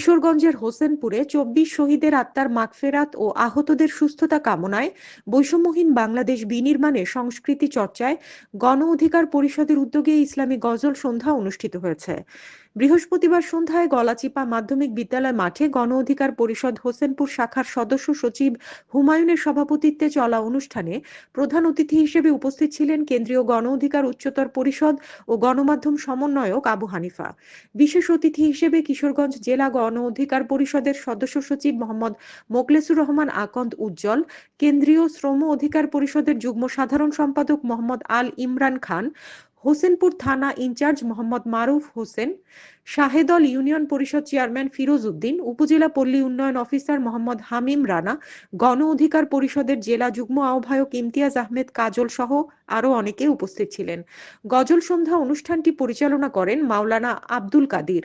কিশোরগঞ্জের হোসেনপুরে চব্বিশ শহীদের আত্মার মাগফেরাত ও আহতদের সুস্থতা কামনায় বৈষম্যহীন বাংলাদেশ বিনির্মাণে সংস্কৃতি চর্চায় গণ অধিকার পরিষদের উদ্যোগে ইসলামী গজল সন্ধ্যা অনুষ্ঠিত হয়েছে। বৃহস্পতিবার সন্ধ্যায় গলাচিপা মাধ্যমিক বিদ্যালয় মাঠে গণ অধিকার পরিষদ হোসেনপুর শাখার সদস্য সচিব হুমায়ুনের সভাপতিত্বে চলা অনুষ্ঠানে প্রধান অতিথি হিসেবে উপস্থিত ছিলেন কেন্দ্রীয় গণ অধিকার উচ্চতর পরিষদ ও গণমাধ্যম সমন্বয়ক আবু হানিফা। বিশেষ অতিথি হিসেবে কিশোরগঞ্জ জেলা গণ অধিকার পরিষদের সদস্য সচিব মোহাম্মদ মোকলেসুর রহমান আকন্দ উজ্জ্বল, কেন্দ্রীয় শ্রম অধিকার পরিষদের যুগ্ম সাধারণ সম্পাদক মোহাম্মদ আল ইমরান খান, হোসেনপুর থানা incharge Mohammad Maruf Hossain Shahedal union Parishad chairman Firoz Uddin, upazila পল্লী উন্নয়ন অফিসার মোহাম্মদ হামিম রানা, গণ অধিকার পরিষদের জেলা যুগ্ম আহ্বায়ক ইমতিয়াজ আহমেদ কাজল সহ আরও অনেকে উপস্থিত ছিলেন। গজল সন্ধ্যা অনুষ্ঠানটি পরিচালনা করেন Maulana Abdul Kadir.